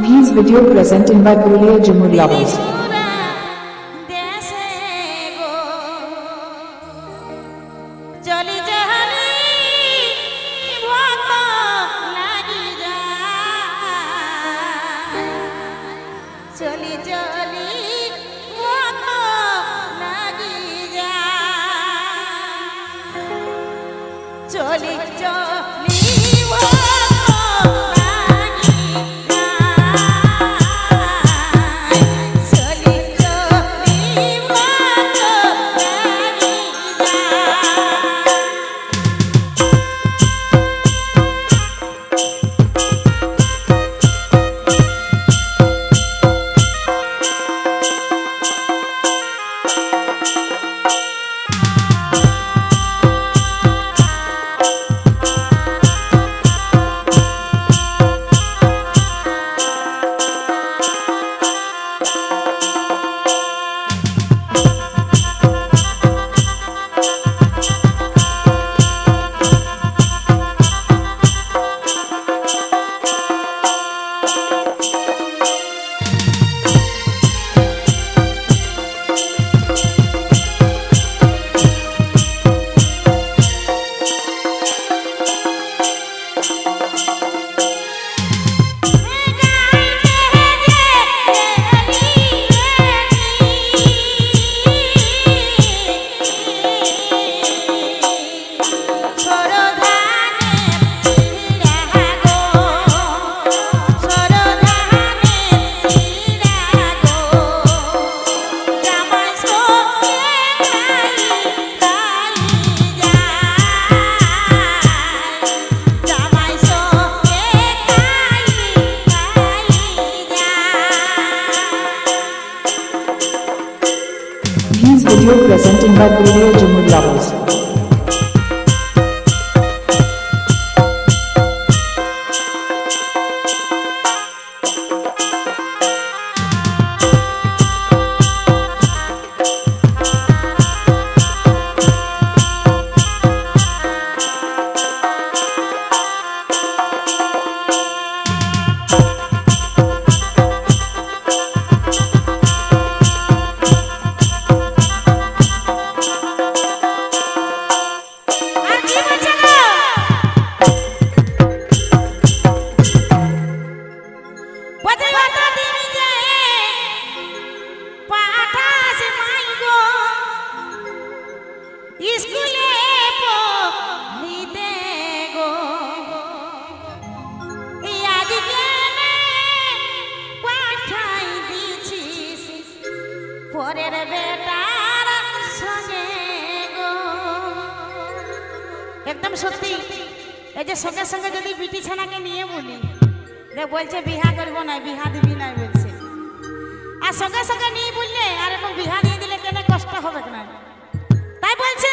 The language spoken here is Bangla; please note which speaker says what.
Speaker 1: These video presented by Pulia Jumur Lovers.
Speaker 2: চলি
Speaker 1: Thank you. presenting by Gurudev Jumud Lovers.
Speaker 2: পরের বেটার সঙ্গে একদম সত্যি, এই যে সঙ্গে সঙ্গে যদি বিটি ছানাকে নিয়ে বলি বলছে, বিহা করব না, বিহা দিবি না বলছে। আর সঙ্গে সঙ্গে নিয়ে বললে, আর এবং বিহা দিয়ে দিলে কেন কষ্ট হবে না? তাই বলছে